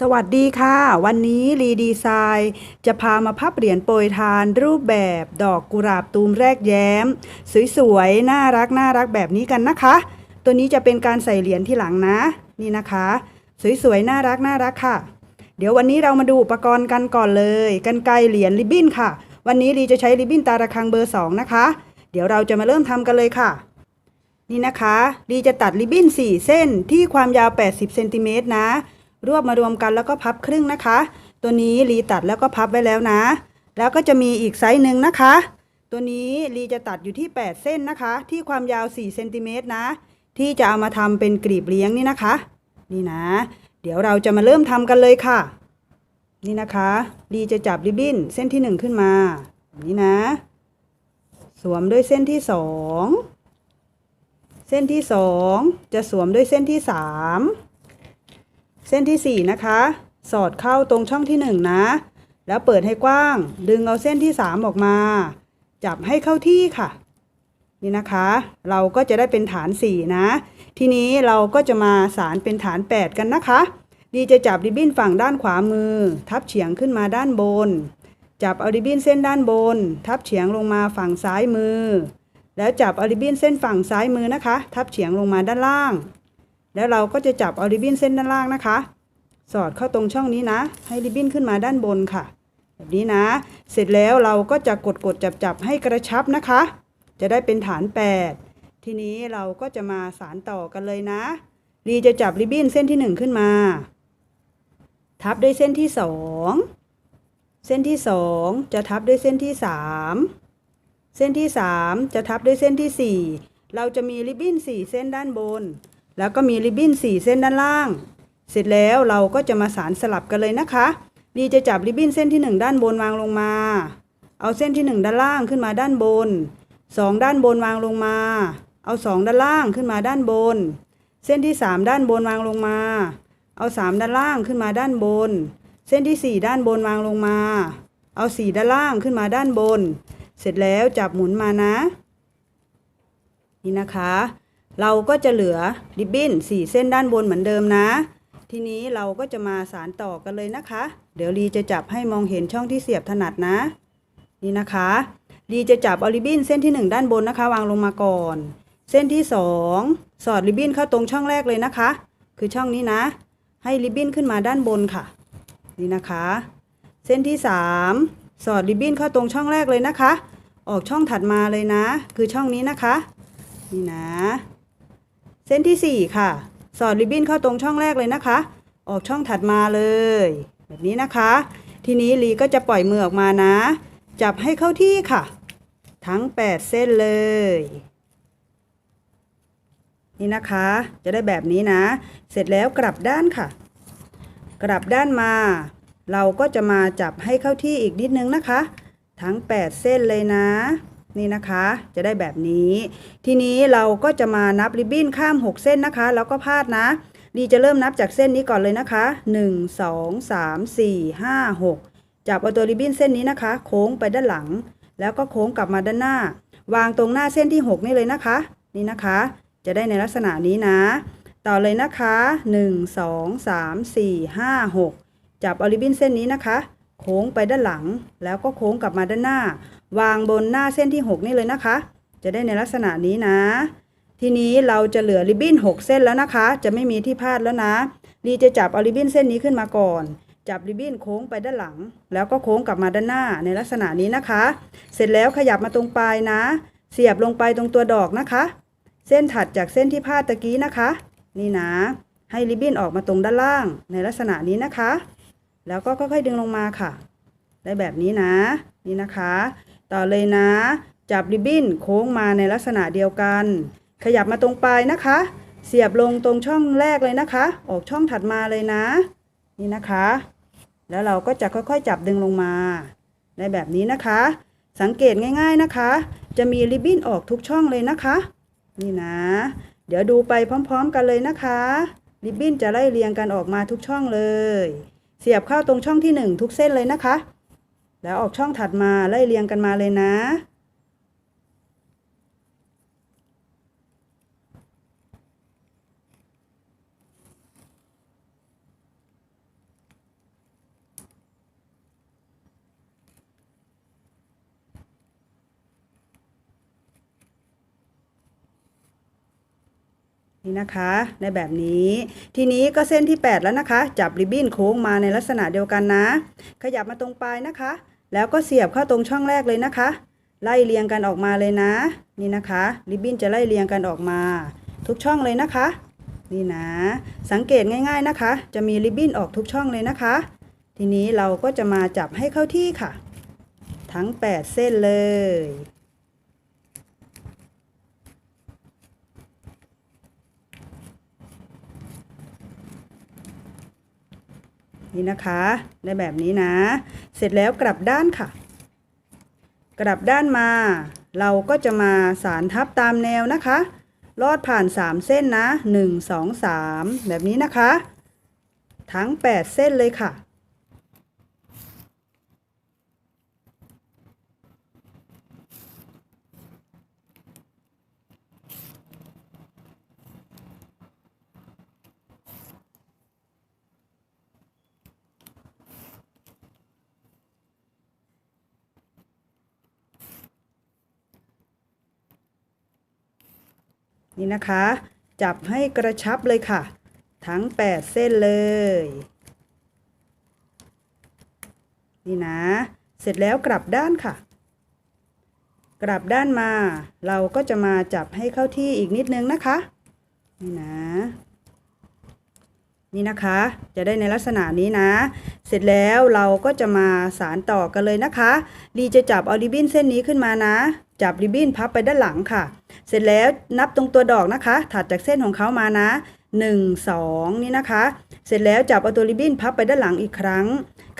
สวัสดีค่ะ วันนี้รีดีไซน์จะพามาพับเหรียญโปรยทานรูปแบบดอกกุหลาบตูมแรกแย้ม สวยๆ น่ารักน่ารักแบบนี้กันนะคะ ตัวนี้จะเป็นการใส่เหรียญที่หลังนะ นี่นะคะ สวยๆ น่ารักน่ารักค่ะ เดี๋ยววันนี้เรามาดูอุปกรณ์กันก่อนเลยกันไกเหรียญริบบิ้นค่ะ วันนี้รีจะใช้ริบบิ้นตาระคังเบอร์สองนะคะ เดี๋ยวเราจะมาเริ่มทำกันเลยค่ะ นี่นะคะดีจะตัดริบบิ้น4 เส้นที่ความยาว 80เซนติเมตรนะ รวบมารวมกันแล้วก็พับครึ่งนะคะ ตัวนี้รีตัดแล้วก็พับไว้แล้วนะ แล้วก็จะมีอีกไซส์หนึ่งนะคะ ตัวนี้รีจะตัดอยู่ที่ 8 เส้นนะคะ ที่ความยาว4เซนติเมตรนะ ที่จะเอามาทำเป็นกลีบเลี้ยงนี่นะคะ นี่นะ เดี๋ยวเราจะมาเริ่มทำกันเลยค่ะ นี่นะคะรีจะจับริบบิ้นเส้นที่หนึ่งขึ้นมาแบบนี้นะ สวมด้วยเส้นที่สองเส้นที่สองจะสวมด้วยเส้นที่สาม เส้นที่สี่นะคะ สอดเข้าตรงช่องที่หนึ่งนะ แล้วเปิดให้กว้าง ดึงเอาเส้นที่สามออกมา จับให้เข้าที่ค่ะ นี่นะคะ เราก็จะได้เป็นฐานสี่นะ ทีนี้เราก็จะมาสารเป็นฐานแปดกันนะคะ ดีจะจับริบบิ้นฝั่งด้านขวามือ ทับเฉียงขึ้นมาด้านบน จับเอาริบบิ้นเส้นด้านบน ทับเฉียงลงมาฝั่งซ้ายมือ แล้วจับเอาริบบิ้นเส้นฝั่งซ้ายมือนะคะ ทับเฉียงลงมาด้านล่าง แล้วเราก็จะจับเอาริบบิ้นเส้นด้านล่างนะคะ สอดเข้าตรงช่องนี้นะ ให้ริบบิ้นขึ้นมาด้านบนค่ะ แบบนี้นะ เสร็จแล้วเราก็จะกดกดจับจับให้กระชับนะคะ จะได้เป็นฐาน 8 ทีนี้เราก็จะมาสารต่อกันเลยนะรีจะจับริบบิ้นเส้นที่ 1 ขึ้นมา ทับด้วยเส้นที่ 2 เส้นที่ 2 จะทับด้วยเส้นที่ 3 เส้นที่ 3 จะทับด้วยเส้นที่ 4 เราจะมีริบบิ้น4 เส้นด้านบน แล้วก็มีริบบิ้น 4 เส้นด้านล่าง เสร็จแล้วเราก็จะมาสารสลับกันเลยนะคะดีจะจับริบบิ้นเส้นที่ 1 ด้านบนวางลงมา เอาเส้นที่ 1 ด้านล่างขึ้นมาด้านบน 2 ด้านบนวางลงมา เอา 2 ด้านล่างขึ้นมาด้านบน เส้นที่ 3 ด้านบนวางลงมา เอา 3 ด้านล่างขึ้นมาด้านบน เส้นที่ 4 ด้านบนวางลงมา เอา 4 ด้านล่างขึ้นมาด้านบน เสร็จแล้วจับหมุนมานะ นี่นะคะ เราก็จะเหลือริบบิ้น4 เส้นด้านบนเหมือนเดิมนะ ทีนี้เราก็จะมาสารต่อกันเลยนะคะ เดี๋ยวลีจะจับให้มองเห็นช่องที่เสียบถนัดนะ นี่นะคะลีจะจับเอาริบบิ้นเส้นที่ 1 ด้านบนนะคะ วางลงมาก่อน เส้นที่ 2 สอดริบบิ้นเข้าตรงช่องแรกเลยนะคะ คือช่องนี้นะ ให้ริบบิ้นขึ้นมาด้านบนค่ะ นี่นะคะ เส้นที่ 3 สอดริบบิ้นเข้าตรงช่องแรกเลยนะคะ ออกช่องถัดมาเลยนะ คือช่องนี้นะคะ นี่นะ เส้นที่ 4 ค่ะ สอดริบบิ้นเข้าตรงช่องแรกเลยนะคะ ออกช่องถัดมาเลย แบบนี้นะคะ ทีนี้ลีก็จะปล่อยมือออกมานะ จับให้เข้าที่ค่ะ ทั้ง 8 เส้นเลย นี่นะคะ จะได้แบบนี้นะ เสร็จแล้วกลับด้านค่ะ กลับด้านมา เราก็จะมาจับให้เข้าที่อีกนิดนึงนะคะ ทั้ง 8 เส้นเลยนะ นี่นะคะ จะได้แบบนี้ ทีนี้เราก็จะมานับริบบิ้นข้าม 6 เส้นนะคะ แล้วก็พาดนะ ดีจะเริ่มนับจากเส้นนี้ก่อนเลยนะคะ 1 2 3 4 5 6 จับเอาตัวริบบิ้นเส้นนี้นะคะ โค้งไปด้านหลัง แล้วก็โค้งกลับมาด้านหน้า วางตรงหน้าเส้นที่ 6 นี่เลยนะคะ นี่นะคะ จะได้ในลักษณะนี้นะ ต่อเลยนะคะ 1 2 3 4 5 6 จับเอาริบบิ้นเส้นนี้นะคะ โค้งไปด้านหลัง แล้วก็โค้งกลับมาด้านหน้า วางบนหน้าเส้นที่ 6 นี่เลยนะคะ จะได้ในลักษณะนี้นะ ทีนี้เราจะเหลือริบบิ้น 6 เส้นแล้วนะคะ จะไม่มีที่พลาดแล้วนะดีจะจับเอาริบบิ้นเส้นนี้ขึ้นมาก่อน จับริบบิ้นโค้งไปด้านหลัง แล้วก็โค้งกลับมาด้านหน้าในลักษณะนี้นะคะ เสร็จแล้วขยับมาตรงปลายนะ เสียบลงไปตรงตัวดอกนะคะ เส้นถัดจากเส้นที่พลาดตะกี้นะคะ นี่นะ ให้ริบบิ้นออกมาตรงด้านล่างในลักษณะนี้นะคะ แล้วก็ค่อยๆดึงลงมาค่ะ ได้แบบนี้นะ นี่นะคะ ต่อเลยนะ จับริบบิ้นโค้งมาในลักษณะเดียวกัน ขยับมาตรงปลายนะคะ เสียบลงตรงช่องแรกเลยนะคะ ออกช่องถัดมาเลยนะ นี่นะคะ แล้วเราก็จะค่อยๆ จับดึงลงมาได้แบบนี้นะคะ สังเกตง่าย ๆนะคะ จะมีริบบิ้นออกทุกช่องเลยนะคะ นี่นะ เดี๋ยวดูไปพร้อม ๆ กันเลยนะคะ ริบบิ้นจะไล่เรียงกันออกมาทุกช่องเลย เสียบเข้าตรงช่องที่ 1 ทุกเส้นเลยนะคะ แล้วออกช่องถัดมาไล่เรียงกันมาเลยนะ นี่นะคะ ในแบบนี้ ทีนี้ก็เส้นที่ 8 แล้วนะคะ จับริบบิ้นโค้งมาในลักษณะเดียวกันนะ ขยับมาตรงปลายนะคะ แล้วก็เสียบเข้าตรงช่องแรกเลยนะคะ ไล่เรียงกันออกมาเลยนะ นี่นะคะ ริบบิ้นจะไล่เรียงกันออกมา ทุกช่องเลยนะคะ นี่นะ สังเกตง่าย ๆนะคะ จะมีริบบิ้นออกทุกช่องเลยนะคะ ทีนี้เราก็จะมาจับให้เข้าที่ค่ะ ทั้ง 8 เส้นเลย นี่นะคะ ได้แบบนี้นะ เสร็จแล้วกลับด้านค่ะ กลับด้านมา เราก็จะมาสารทับตามแนวนะคะ ลอดผ่าน 3 เส้นนะ 1 2 3 แบบนี้นะคะ ทั้ง 8 เส้นเลยค่ะ นี่นะคะ จับให้กระชับเลยค่ะ ทั้ง 8 เส้นเลย นี่นะ เสร็จแล้วกลับด้านค่ะ กลับด้านมา เราก็จะมาจับให้เข้าที่อีกนิดนึงนะคะ นี่นะ นี่นะคะ จะได้ในลักษณะนี้นะ เสร็จแล้วเราก็จะมาสารต่อกันเลยนะคะ ดีจะจับเอาริบินเส้นนี้ขึ้นมานะ จับริบบิ้นพับไปด้านหลังค่ะ เสร็จแล้วนับตรงตัวดอกนะคะ ถัดจากเส้นของเขามานะ 1 2 นี่นะคะ เสร็จแล้วจับเอาตัวริบบิ้นพับไปด้านหลังอีกครั้ง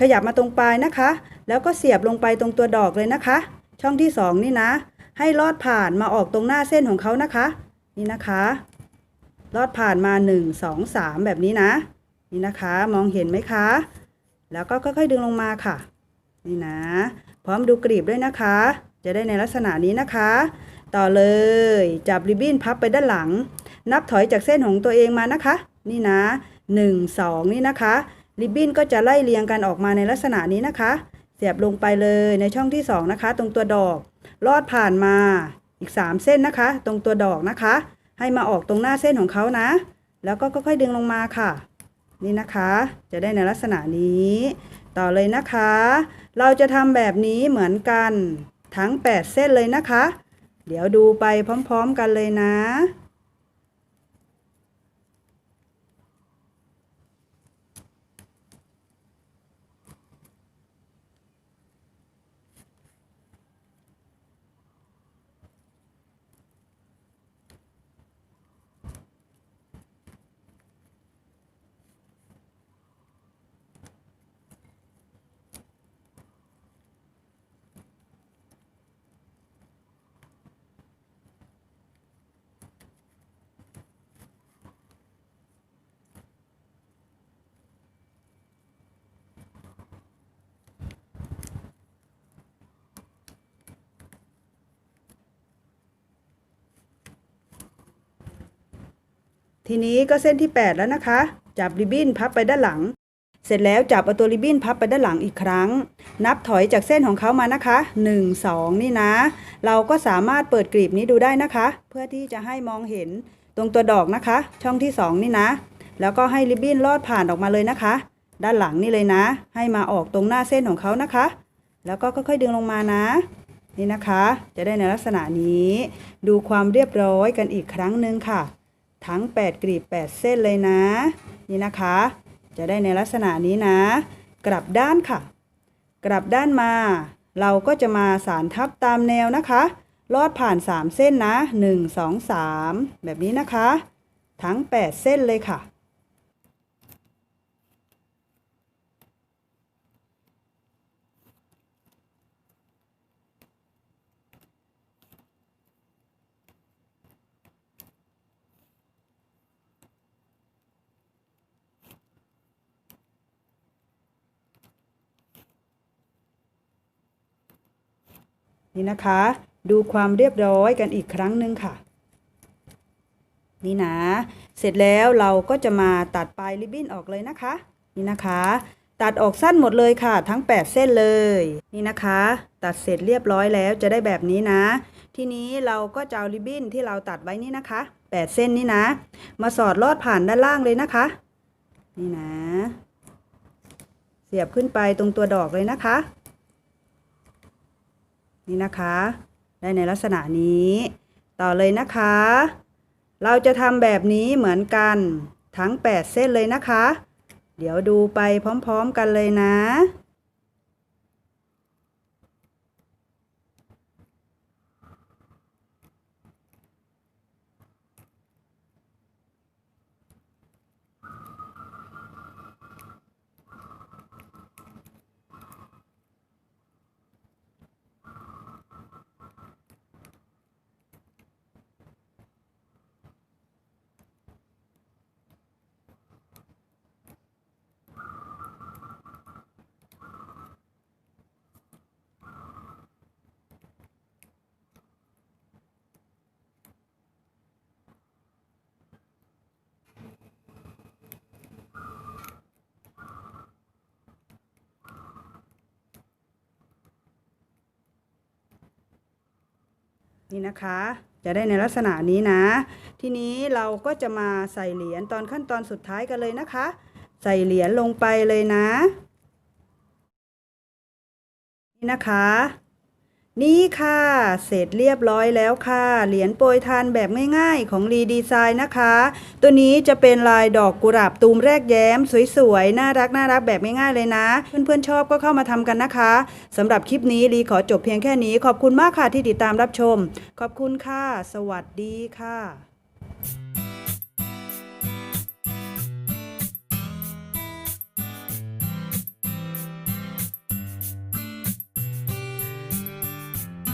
ขยับมาตรงปลายนะคะ แล้วก็เสียบลงไปตรงตัวดอกเลยนะคะ ช่องที่ 2 นี่นะ ให้ลอดผ่านมาออกตรงหน้าเส้นของเขานะคะ นี่นะคะ ลอดผ่านมา 1 2 3 แบบนี้นะ นี่นะคะมองเห็นไหมคะ แล้วก็ค่อยๆดึงลงมาค่ะ นี่นะ พร้อมดูกรีบด้วยนะคะ จะได้ในลักษณะนี้นะคะ ต่อเลยจับริบบิ้นพับไปด้านหลัง นับถอยจากเส้นของตัวเองมานะคะ นี่นะ 1 2 นี่นะคะ ริบบิ้นก็จะไล่เรียงกันออกมาในลักษณะนี้นะคะ เสียบลงไปเลยในช่องที่ 2 นะคะ ตรงตัวดอกลอดผ่านมาอีก 3 เส้นนะคะ ตรงตัวดอกนะคะ ให้มาออกตรงหน้าเส้นของเขานะ แล้วก็ค่อยๆดึงลงมาค่ะ นี่นะคะ จะได้ในลักษณะนี้ ต่อเลยนะคะ เราจะทำแบบนี้เหมือนกัน ทั้ง 8 เส้นเลยนะคะ เดี๋ยวดูไปพร้อมๆกันเลยนะ ทีนี้ก็เส้นที่ 8 แล้วนะคะ จับริบบิ้นพับไปด้านหลัง เสร็จแล้วจับเอาตัวริบบิ้นพับไปด้านหลังอีกครั้ง นับถอยจากเส้นของเขามานะคะ 1 2 นี่นะ เราก็สามารถเปิดกลีบนี้ดูได้นะคะ เพื่อที่จะให้มองเห็นตรงตัวดอกนะคะ ช่องที่ 2 นี่นะ แล้วก็ให้ริบบิ้นลอดผ่านออกมาเลยนะคะ ด้านหลังนี่เลยนะ ให้มาออกตรงหน้าเส้นของเขานะคะ แล้วก็ค่อยๆดึงลงมานะนี่นะคะ จะได้ในลักษณะนี้ ดูความเรียบร้อยกันอีกครั้งหนึ่งค่ะ ทั้ง 8 กลีบ 8 เส้นเลยนะ นี่นะคะ จะได้ในลักษณะนี้นะ กลับด้านค่ะ กลับด้านมา เราก็จะมาสารทับตามแนวนะคะ ลอดผ่าน 3 เส้นนะ 1 2 3 แบบนี้นะคะ ทั้ง 8 เส้นเลยค่ะ นี่นะคะ ดูความเรียบร้อยกันอีกครั้งหนึ่งค่ะ นี่นะ เสร็จแล้วเราก็จะมาตัดปลายริบบิ้นออกเลยนะคะ นี่นะคะ ตัดออกสั้นหมดเลยค่ะ ทั้ง 8 เส้นเลย นี่นะคะ ตัดเสร็จเรียบร้อยแล้วจะได้แบบนี้นะ ทีนี้เราก็จะเอาริบบิ้นที่เราตัดไว้นี่นะคะ 8 เส้นนี่นะ มาสอดลอดผ่านด้านล่างเลยนะคะ นี่นะ เสียบขึ้นไปตรงตัวดอกเลยนะคะ นี่นะคะ ได้ในลักษณะนี้ ต่อเลยนะคะ เราจะทำแบบนี้เหมือนกันทั้ง 8 เส้นเลยนะคะ เดี๋ยวดูไปพร้อมๆกันเลยนะ นี่นะคะ จะได้ในลักษณะนี้นะ ทีนี้เราก็จะมาใส่เหรียญตอนขั้นตอนสุดท้ายกันเลยนะคะ ใส่เหรียญลงไปเลยนะ นี่นะคะ นี่ค่ะ เสร็จเรียบร้อยแล้วค่ะ เหรียญโปรยทานแบบง่ายๆของรีดีไซน์นะคะ ตัวนี้จะเป็นลายดอกกุหลาบตูมแรกแย้ม สวยๆ น่ารักน่ารักแบบง่ายๆเลยนะ เพื่อนๆชอบก็เข้ามาทำกันนะคะสำหรับคลิปนี้รีขอจบเพียงแค่นี้ ขอบคุณมากค่ะที่ติดตามรับชม ขอบคุณค่ะ สวัสดีค่ะ